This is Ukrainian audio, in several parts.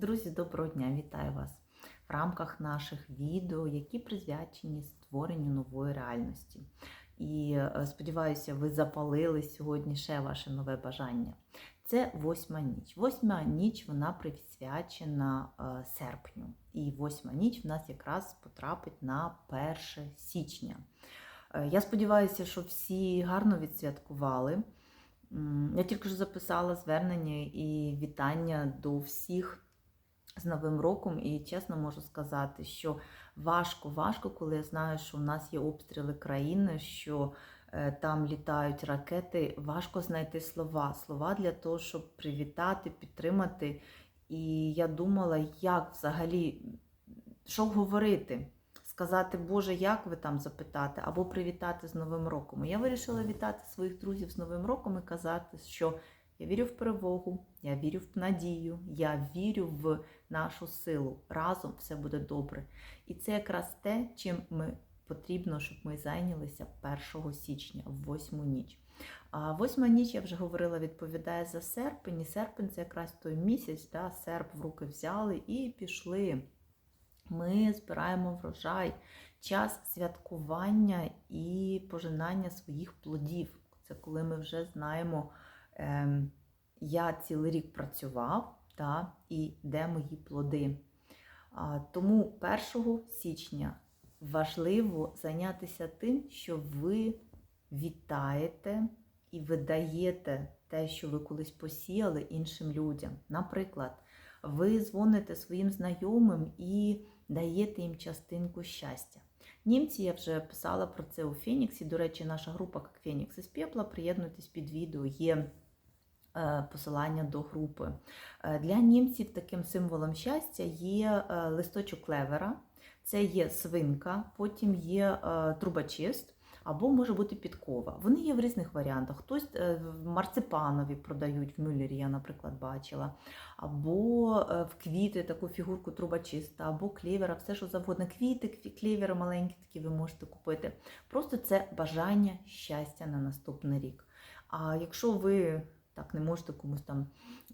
Друзі, доброго дня! Вітаю вас в рамках наших відео, які присвячені створенню нової реальності. І е, сподіваюся, ви запалили сьогодні ще ваше нове бажання. Це восьма ніч. Восьма ніч вона присвячена е, серпню. І восьма ніч в нас якраз потрапить на 1 січня. Е, Я сподіваюся, що всі гарно відсвяткували. Я тільки ж записала звернення і вітання до всіх з Новим роком, і чесно можу сказати, що важко, важко, коли я знаю, що у нас є обстріли країни, що е, там літають ракети. Важко знайти слова, слова для того, щоб привітати, підтримати. І я думала, як взагалі, що говорити. Сказати, Боже, як ви там запитати, або привітати з Новим роком. Я вирішила вітати своїх друзів з Новим роком і казати, що я вірю в перемогу, я вірю в надію, я вірю в нашу силу. Разом все буде добре. І це якраз те, чим ми потрібно, щоб ми зайнялися 1 січня, в восьму ніч. А восьма ніч, я вже говорила, відповідає за серпень. І серпень це якраз той місяць, да, серп в руки взяли і пішли. Ми збираємо врожай, час святкування і пожинання своїх плодів. Це коли ми вже знаємо, ем, я цілий рік працював та, і де мої плоди. Тому 1 січня важливо зайнятися тим, що ви вітаєте і видаєте те, що ви колись посіяли іншим людям. Наприклад, ви дзвоните своїм знайомим і даєте їм частинку щастя. Німці, я вже писала про це у Феніксі. До речі, наша група як Фенікс із Пепла. Приєднуйтесь під відео. Є посилання до групи. Е, Для німців таким символом щастя є е, листочок клевера, це є свинка, потім є е, трубочист. Або може бути підкова. Вони є в різних варіантах. Хтось е, в марципанові продають в Мюллері, я, наприклад, бачила, або е, в квіти таку фігурку трубочиста, або клевера, все що завгодно. Квіти, кві- клевери маленькі такі ви можете купити. Просто це бажання щастя на наступний рік. А якщо ви так не можете комусь там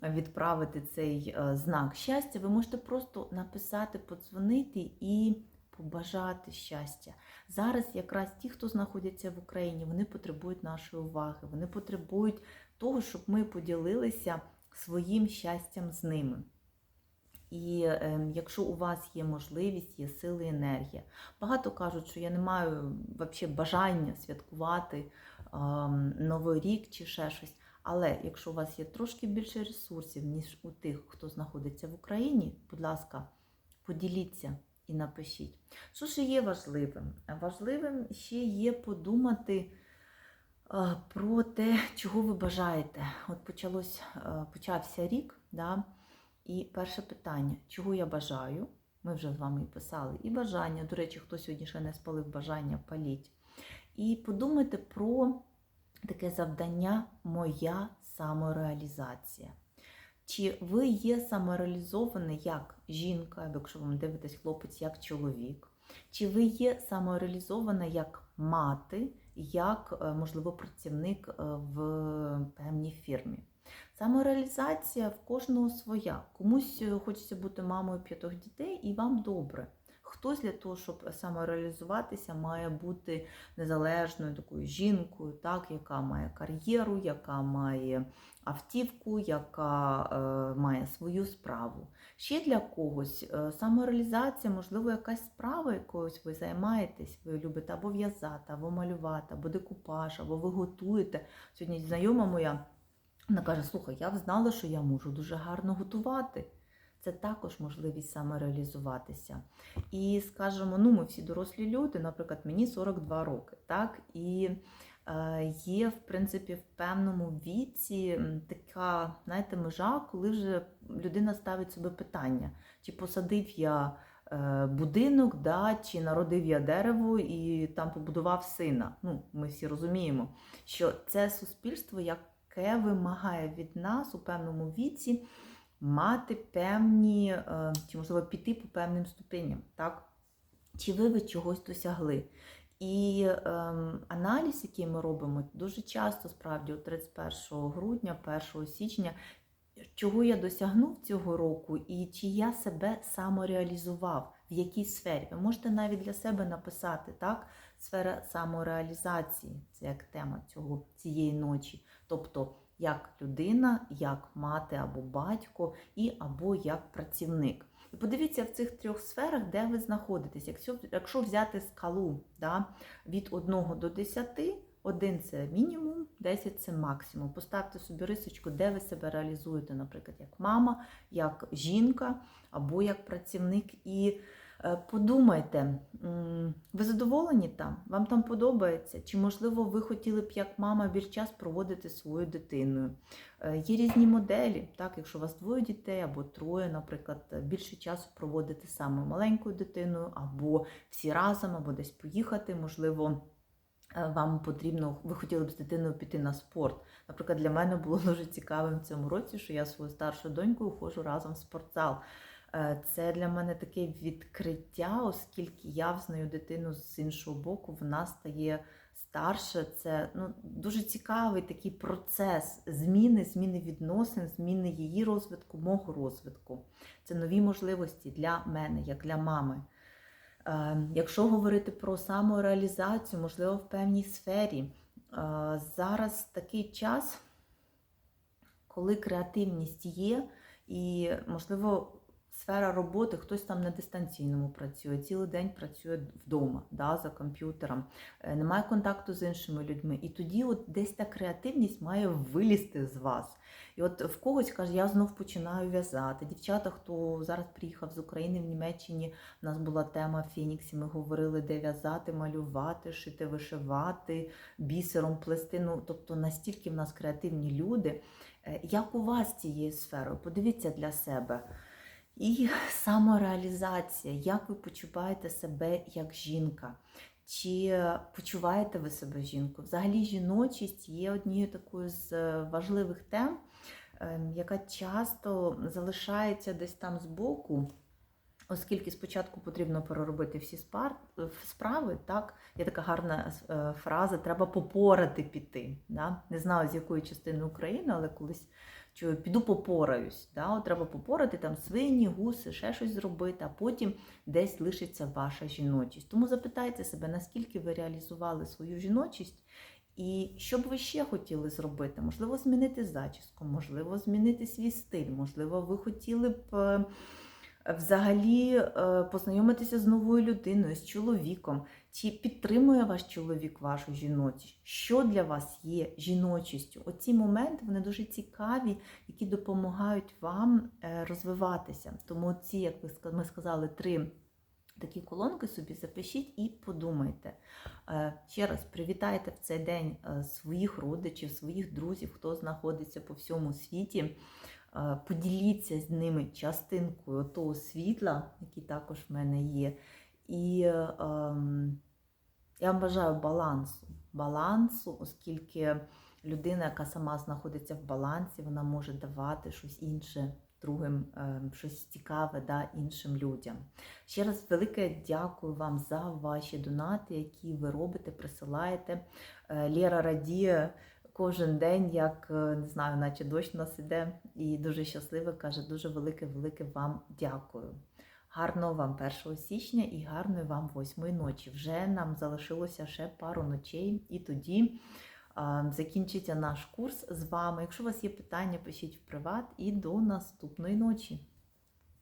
відправити цей е, знак щастя, ви можете просто написати, подзвонити і побажати щастя. Зараз якраз ті, хто знаходяться в Україні, вони потребують нашої уваги, вони потребують того, щоб ми поділилися своїм щастям з ними. І е, якщо у вас є можливість, є сили, енергія. Багато кажуть, що я не маю вообще бажання святкувати е, Новий рік чи ще щось. Але якщо у вас є трошки більше ресурсів, ніж у тих, хто знаходиться в Україні, будь ласка, поділіться і напишіть. Що ще є важливим? Важливим ще є подумати про те, чого ви бажаєте. От почалось, почався рік, да? і перше питання, чого я бажаю? Ми вже з вами і писали, і бажання. До речі, хто сьогодні ще не спалив бажання, паліть. І подумайте про таке завдання Моя самореалізація. Чи ви є самореалізований як жінка, якщо вам дивитесь хлопець, як чоловік? Чи ви є самореалізована як мати, як, е, можливо, працівник е, в певній фірмі? Самореалізація в кожного своя. Комусь е, хочеться бути мамою п'ятох дітей, і вам добре. Хтось для того, щоб самореалізуватися, має бути незалежною такою жінкою, так, яка має кар'єру, яка має автівку, яка е, має свою справу. Ще для когось е, самореалізація, можливо, якась справа, якоюсь ви займаєтесь, ви любите або в'язати, або малювати, або декупаж, або ви готуєте. Сьогодні знайома моя вона каже: слухай, я знала, що я можу дуже гарно готувати. Це також можливість самореалізуватися. І скажемо, ну ми всі дорослі люди, наприклад, мені 42 роки, так? І е, є, в принципі, в певному віці така, знаєте, межа, коли вже людина ставить собі питання, чи посадив я е, будинок, да, чи народив я дерево і там побудував сина. Ну, ми всі розуміємо, що це суспільство, яке вимагає від нас у певному віці мати певні, е, чи можливо піти по певним ступеням, так? Чи ви ви чогось досягли? І ем, аналіз, який ми робимо, дуже часто, справді, 31 грудня, 1 січня, чого я досягнув цього року, і чи я себе самореалізував, в якій сфері. Ви можете навіть для себе написати, так? Сфера самореалізації, це як тема цього, цієї ночі. Тобто, як людина, як мати або батько, і або як працівник. І подивіться в цих трьох сферах, де ви знаходитесь. Якщо, якщо взяти скалу да, від 1 до 10, 1 це мінімум, 10 це максимум. Поставте собі рисочку, де ви себе реалізуєте, наприклад, як мама, як жінка або як працівник. І подумайте, ви задоволені там? Вам там подобається? Чи, можливо, ви хотіли б як мама більш час проводити зі своєю дитиною? Е, Є різні моделі, так, якщо у вас двоє дітей або троє, наприклад, більше часу проводити саме маленькою дитиною, або всі разом, або десь поїхати, можливо. е, Вам потрібно, ви хотіли б з дитиною піти на спорт. Наприклад, для мене було дуже цікавим в цьому році, що я зі своєю старшою донькою ходжу разом в спортзал. Е, Це для мене таке відкриття, оскільки я взнаю дитину з іншого боку, вона стає старше. Це ну, дуже цікавий такий процес зміни, зміни відносин, зміни її розвитку, мого розвитку. Це нові можливості для мене, як для мами. Е, Якщо говорити про самореалізацію, можливо, в певній сфері, е, зараз такий час, коли креативність є, і, можливо, сфера роботи, хтось там на дистанційному працює, цілий день працює вдома, да, за комп'ютером, е, немає контакту з іншими людьми. І тоді от десь та креативність має вилізти з вас. І от в когось каже, я знов починаю в'язати. Дівчата, хто зараз приїхав з України в Німеччині, у нас була тема в Фініксі, ми говорили, де в'язати, малювати, шити, вишивати, бісером плести. Ну, тобто настільки в нас креативні люди. Е, Як у вас цією сферою? Подивіться для себе. І самореалізація, як ви почуваєте себе як жінка? Чи почуваєте ви себе жінкою? Взагалі, жіночість є однією такою з е, важливих тем, ем, яка часто залишається десь там збоку, оскільки спочатку потрібно переробити всі справи. Так? Є така гарна е, фраза: треба попорати піти. Да? Не знаю, з якої частини України, але колись чую, піду попораюсь. Да? От треба попорати там свині, гуси, ще щось зробити, а потім десь лишиться ваша жіночість. Тому запитайте себе, наскільки ви реалізували свою жіночість. І що б ви ще хотіли зробити? Можливо, змінити зачіску, можливо, змінити свій стиль, можливо, ви хотіли б е, взагалі е, познайомитися з новою людиною, з чоловіком. Чи підтримує ваш чоловік вашу жіночість? Що для вас є жіночістю? Оці моменти вони дуже цікаві, які допомагають вам е, розвиватися. Тому ці, як ми сказали, три такі колонки собі запишіть і подумайте. Е, Ще раз привітайте в цей день е, своїх родичів, своїх друзів, хто знаходиться по всьому світі. Поділіться з ними частинкою того світла, який також в мене є. І ем, я вам бажаю балансу. Балансу, оскільки людина, яка сама знаходиться в балансі, вона може давати щось інше другим, ем, щось цікаве да, іншим людям. Ще раз велике дякую вам за ваші донати, які ви робите, присилаєте. Е, Лєра радіє кожен день, як е, не знаю, наче дощ у нас іде, і дуже щаслива, каже, дуже велике-велике вам дякую. Гарного вам 1 січня і гарної вам 8 ночі. Вже нам залишилося ще пару ночей, і тоді закінчиться наш курс з вами. Якщо у вас є питання, пишіть в приват і до наступної ночі.